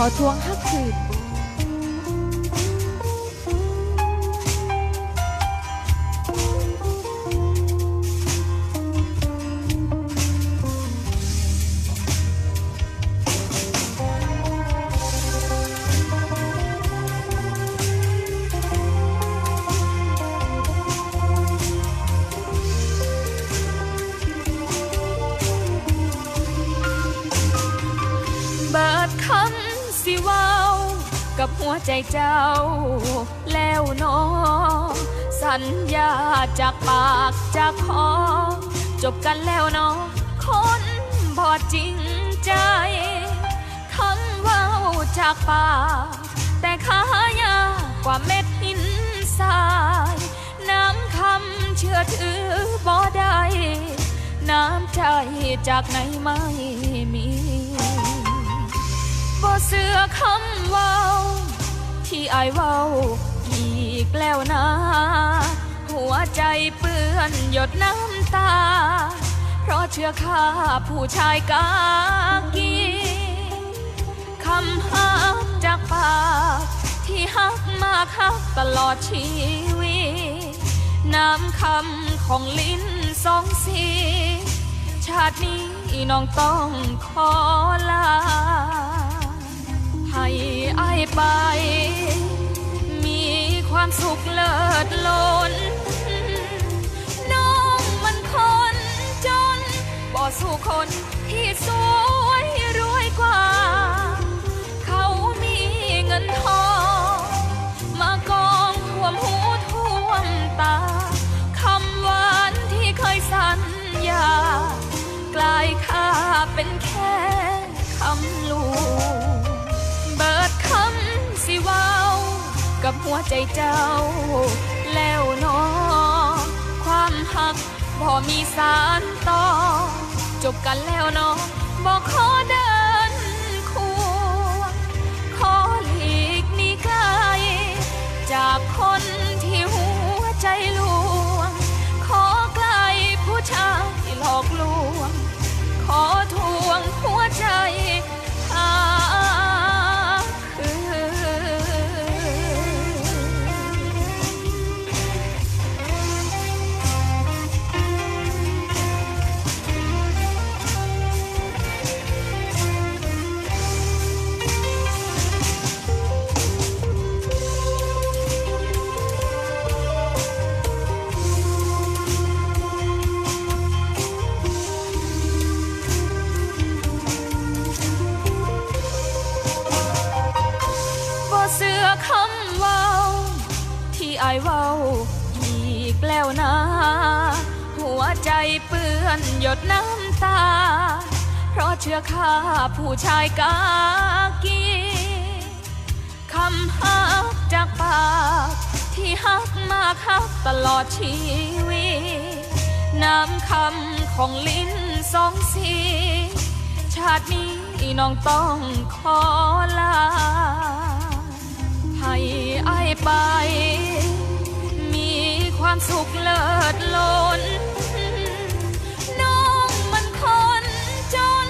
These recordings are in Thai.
ขอทวงฮักคืน สิเว้ากับหัวใจเจ้า แล้วเนอสัญญาจากปากจากคอจบกันแล้วเนอคนบอดจริงใจคำเว้าจากปากแต่ขายากว่าเม็ดหินทรายน้ำคำเชื่อถือบ่ได้น้ำใจจากไหนไม่มี บ่เสือคำเว้า ที่อายเว้า อีกแล้วนะ หัวใจเปื้อนหยดน้ำตา เพราะเชื่อข้าผู้ชายกากีคำฮักจากปากที่ฮักมากฮักตลอดชีวิต น้ำคำของลิ้นสองสีชาตินี้น้องต้องขอลา ให้อายไป มีความสุขเลิศล้น น้องมันคนจน บ่สู้คนที่สวยรวยกว่า เขามีเงินทอง มากองท่วมหูท่วมตา คำหวานที่เคยสัญญา กลายค่าเป็นแค่คำลูกเหัวใจเจ้า แล้วนอความหักบ่มีสารต่อ จบกันแล้วนอบอกขอเดิ อายเว้าอีกแล้วนะ หัวใจเปื้อนหยดน้ำตา เพราะเชื่อข้าผู้ชายกากีคำฮักจากปากที่ฮักมากฮักตลอดชีวิต น้ำคำของลิ้นสองสีชาตินี้น้องต้องขอลาให้อายไป ความสุขเลิศล้น น้องมันคนจน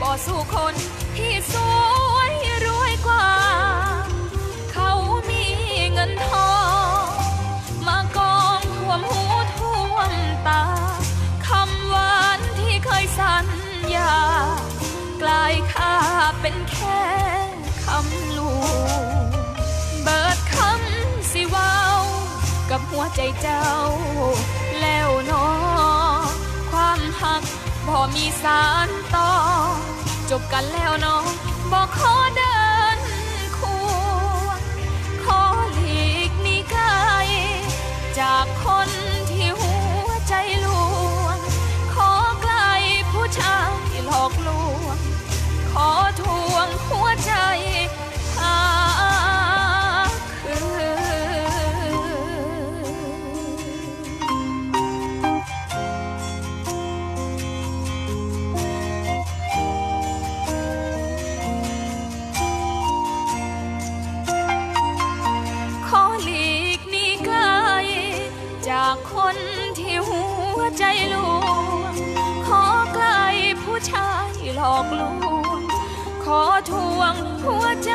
บ่สู้คนที่สวยรวยกว่า เขามีเงินทอง มากองท่วมหูท่วมตาคำหวานที่เคยสัญญากลายค่าเป็นแใจเจ้า แล้วนอความหักบ่มีสารต่อ จบกันแล้วเนอบ่ขอเดินควงขอหลีกนีไกลจากคนที่หัวใจลวง ขอไกลผู้ชายที่หลอกลวง ขอทวงหัวใจ จากคนที่หัวใจลวงขอไกลผู้ชายหลอกลวงขอทวงหัวใจ